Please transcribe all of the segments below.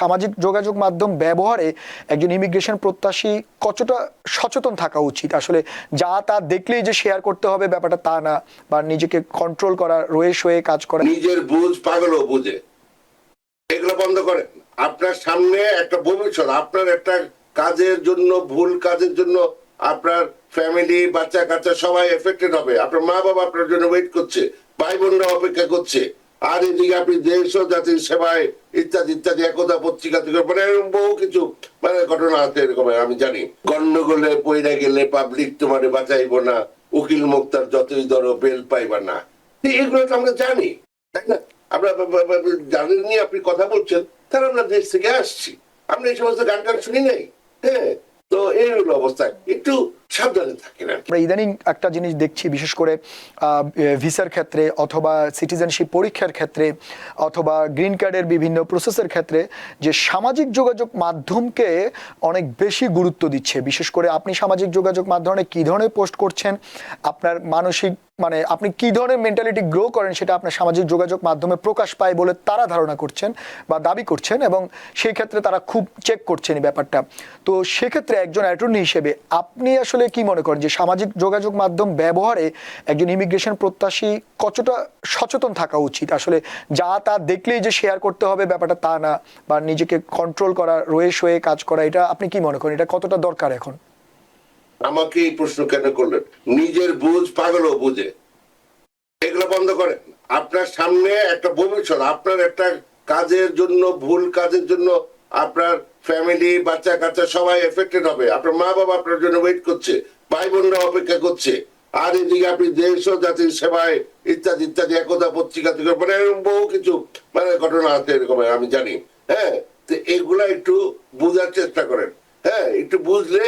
সামাজিক যোগাযোগ মাধ্যম ব্যবহারে একজন ইমিগ্রেশন প্রত্যাশী কতটা সচেতন থাকা উচিত? আসলে যা তা দেখলেই যে শেয়ার করতে হবে ব্যাপারটা তা না, বা নিজেকে কন্ট্রোল করা রয়ে শয়ে কাজ করা। নিজের বুঝ পাগলও বুঝে। এগুলো বন্ধ করেন। আপনার সামনে একটা ভবিষ্যৎ, আপনার একটা কাজের জন্য, ভুল কাজের জন্য আপনার ফ্যামিলি বাচ্চা কাচ্চা সবাই এফেক্টেড হবে। আপনার মা বাবা আপনার জন্য ওয়েট করছে ভাই বোনরা অপেক্ষা করছে। আর এদিকে আপনি দেশ ও জাতির সেবায় ইত্যাদি ইত্যাদি, একতা পত্রিকা থেকে মানে এরকম বহু কিছু মানে ঘটনা আছে এরকম, আমি জানি। গন্ডগোলে পইরা গেলে পাবলিক তোমারে বাঁচাইবো না, উকিল মুক্তার যতই ধরো বেল পাইবা না। এগুলো তো আমরা জানি, তাই না? আমরা যাদের নিয়ে আপনি কথা বলছেন, তারা আমরা দেশ থেকে আসছি। আমরা এই সমস্ত গান টান শুনি নাই হ্যাঁ? তো এই হলো অবস্থা। একটু সাবধানে থাকেন আর। আমরা ইদানিং একটা জিনিস দেখছি, বিশেষ করে ভিসার ক্ষেত্রে অথবা সিটিজেনশিপ পরীক্ষার ক্ষেত্রে অথবা গ্রিন কার্ডের বিভিন্ন প্রসেসের ক্ষেত্রে যে সামাজিক যোগাযোগ মাধ্যমকে অনেক বেশি গুরুত্ব দিচ্ছে বিশেষ করে আপনি সামাজিক যোগাযোগ মাধ্যমে কী ধরনের পোস্ট করছেন, আপনার মানসিক মানে আপনি কী ধরনের মেন্টালিটি গ্রো করেন সেটা আপনার সামাজিক যোগাযোগ মাধ্যমে প্রকাশ পায় বলে তারা ধারণা করছেন বা দাবি করছেন এবং সেই ক্ষেত্রে তারা খুব চেক করছেন এই ব্যাপারটা তো সেক্ষেত্রে একজন অ্যাটর্নি হিসেবে আপনি আসলে কি মনে করেন যে সামাজিক যোগাযোগ মাধ্যম ব্যবহারে একজন ইমিগ্রেশন প্রত্যাশী কতটা সচেতন থাকা উচিত? আসলে যা তা দেখলেই যে শেয়ার করতে হবে ব্যাপারটা তা না, বা নিজেকে কন্ট্রোল করা রয়ে শয়ে কাজ করা, এটা আপনি কি মনে করেন? এটা কতটা দরকার এখন? আমাকে এই প্রশ্ন কেন করলেন? নিজের বুঝ পাগলও বুঝে। এগুলো বন্ধ করেন। আপনার সামনে একটা ভবিষ্যৎ, আপনার একটা কাজের জন্য, ভুল কাজের জন্য আপনার ফ্যামিলি বাচ্চা কাচ্চা সবাই এফেক্টেড হবে। আপনার মা বাবা আপনার জন্য ওয়েট করছে, ভাই বোনরা অপেক্ষা করছে। আর এদিকে আপনি দেশ ও জাতির সেবায় ইত্যাদি ইত্যাদি, একতা পত্রিকা থেকে মানে এরকম বহু কিছু মানে ঘটনা আছে এরকম, আমি জানি। হ্যাঁ তো এগুলা একটু বোঝার চেষ্টা করেন। হ্যাঁ একটু বুঝলে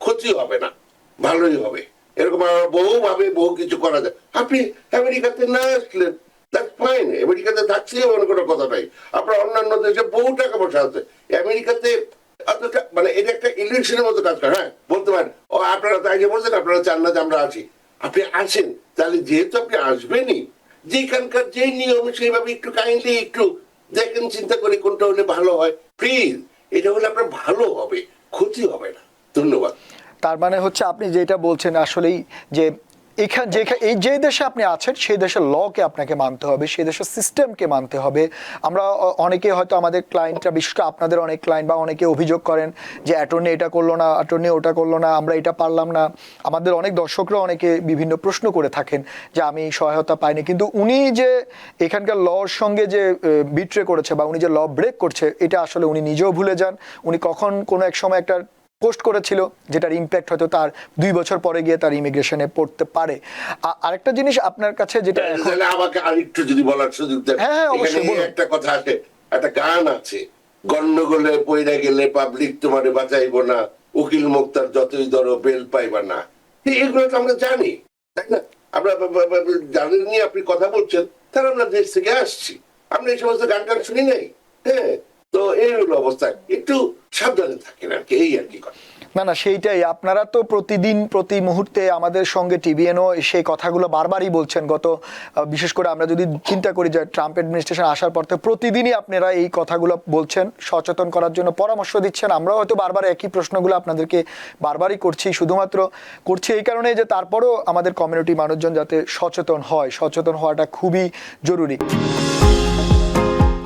ক্ষতি হবে না, ভালোই হবে। এরকম বহুভাবে বহু কিছু করা যায়। আপনি আমেরিকাতে না আসলেন দ্যাটস ফাইন আমেরিকাতে থাকছি এমন কোনো কথা নাই। আপনার অন্যান্য দেশে বহু টাকা পয়সা আছে, আমেরিকাতে মানে এটা একটা ইলেকশনের মতো কাজ করে হ্যাঁ? বলতে পারেন, ও আপনারা তো আগে বলছেন, আপনারা চান না যে আমরা আছি আপনি আসেন, তাহলে যেহেতু আপনি আসবেনই, যেখানকার যে নিয়ম সেইভাবে একটু কাইন্ডলি একটু দেখেন, চিন্তা করে কোনটা হলে ভালো হয়। প্লিজ এটা হলে আপনার ভালো হবে, ক্ষতি হবে না। ধন্যবাদ। তার মানে হচ্ছে আপনি যেটা বলছেন আসলেই যে এখানে যে এই যে দেশে আপনি আছেন, সেই দেশের লকে আপনাকে মানতে হবে, সেই দেশের সিস্টেমকে মানতে হবে। আমরা অনেকে হয়তো আমাদের ক্লায়েন্টরা বিশেষ করে আপনাদের অনেক ক্লায়েন্ট বা অনেকে অভিযোগ করেন যে অ্যাটর্নি এটা করল না অ্যাটর্নি ওটা করল না, আমরা এটা পারলাম না। আমাদের অনেক দর্শকরা অনেকে বিভিন্ন প্রশ্ন করে থাকেন যে, আমি সহায়তা পাইনি। কিন্তু উনি যে এখানকার লর সঙ্গে যে বিট্রে করেছে বা উনি যে ল ব্রেক করছে, এটা আসলে উনি নিজেও ভুলে যান। উনি কখন কোনো এক সময় একটা পোস্ট করেছিল যেটার ইম্প্যাক্ট হয়তো তার দুই বছর পরে গিয়ে তার ইমিগ্রেশনে পড়তে পারে। আরেকটা জিনিস আপনার কাছে যেটা আমাকে আরেকটু যদি বলার সুযোগ দেন। হ্যাঁ, হ্যাঁ, অবশ্যই, একটা কথা আছে একটা গান আছে। গন্ডগোলে পইরা গেলে পাবলিক তোমারে বাঁচাইবো না উকিল মুক্তার যতই ধরো বেল পাইবা না। এগুলো তো আমরা জানি তাই না? আমরা যাদের নিয়ে আপনি কথা বলছেন তারা আমরা দেশ থেকে আসছি। আমরা এই সমস্ত গান টান শুনি নাই হ্যাঁ? তো এই হলো অবস্থা। একটু সাবধানে থাকেন আর কি, এই আর কি কথা। না না, সেইটাই। আপনারা তো প্রতিদিন, প্রতি মুহূর্তে আমাদের সঙ্গে টিভিএনও সেই কথাগুলো বারবারই বলছেন। গত বিশেষ করে আমরা যদি চিন্তা করি যে ট্রাম্প অ্যাডমিনিস্ট্রেশন আসার পর থেকে প্রতিদিনই আপনারা এই কথাগুলো বলছেন, সচেতন করার জন্য পরামর্শ দিচ্ছেন। আমরাও হয়তো বারবার একই প্রশ্নগুলো আপনাদেরকে বারবারই করছি। শুধুমাত্র করছি এই কারণে যে তারপরেও আমাদের কমিউনিটি মানুষজন যাতে সচেতন হয়। সচেতন হওয়াটা খুবই জরুরি।